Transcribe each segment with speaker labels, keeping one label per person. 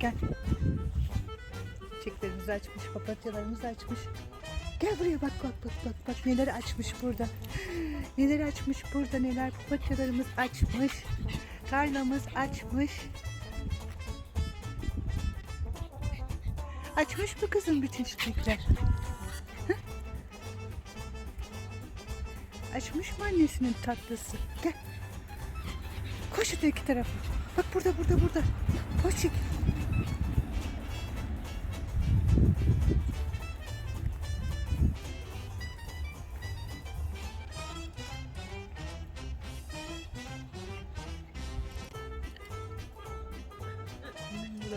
Speaker 1: Gel. Çiçeklerimizi açmış, papatyalarımızı açmış. Gel buraya bak bak bak bak bak neler açmış burada. Neler açmış burada neler papatyalarımız açmış. Tarlamız açmış. Açmış mı kızım bütün çiçekler? Açmış mı annesinin tatlısı? Gel. Koş öteki tarafa. Bak burada burada burada. Koş çık.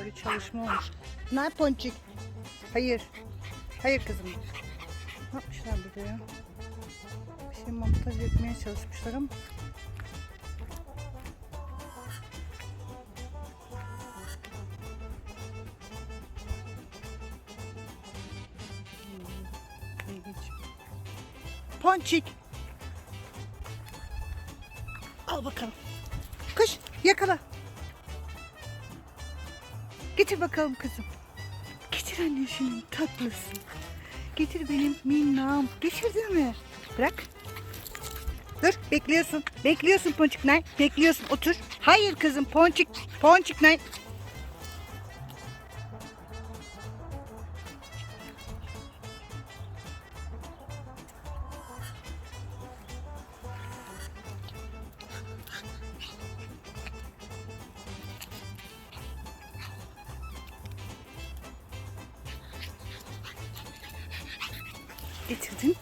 Speaker 1: Böyle çalışma olmuş. Yap Ponçik? Hayır. Hayır kızım. Ne yapmışlar burada ya? Bir şey montaj etmeye çalışmışlar ama. Ponçik. Al bakalım. Koş yakala. Getir bakalım kızım. Getir annesinin tatlısı. Getir benim minnam. Getirdin mi? Bırak. Dur bekliyorsun. Bekliyorsun Ponçik Nay. Bekliyorsun otur. Hayır kızım Ponçik. Ponçik Nay. Getirdin.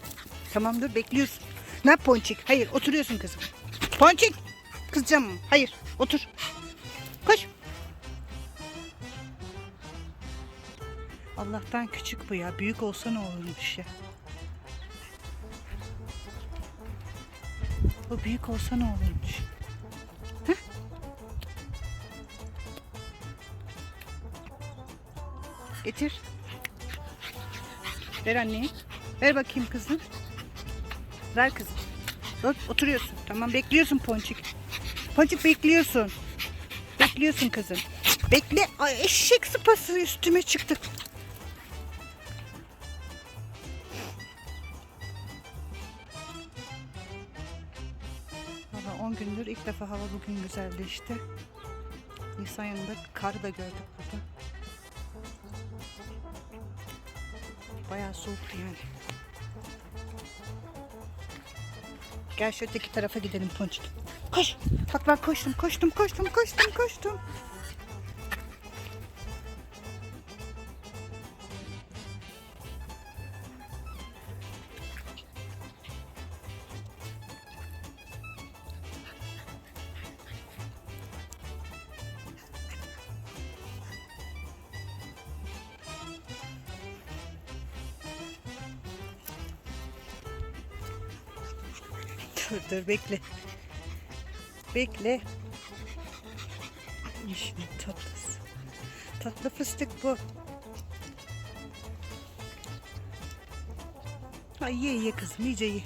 Speaker 1: Tamam dur bekliyorsun. Ne yap Ponçik? Hayır oturuyorsun kızım. Ponçik. Kızacağım mı? Hayır otur. Koş. Allah'tan küçük bu ya. Büyük olsa ne olurmuş ya. O büyük olsa ne olurmuş. Heh. Getir. Ver anneye. Ver bakayım kızım. Ver kızım. Dur oturuyorsun. Tamam bekliyorsun Ponçik. Ponçik bekliyorsun. Bekliyorsun kızım. Bekle. Ay eşek sıpası üstüme çıktı. Valla 10 gündür ilk defa hava bugün güzelleşti. Nisan ayında kar da gördük burada. Bayağı soğuktu yani. Gel şu öteki tarafa gidelim Ponçik. Koş. Bak ben koştum, koştum, koştum, koştum, koştum. Dur dur bekle. Bekle. İşin tatlısı. Tatlı fıstık bu. Ay ye ye kızım iyice ye.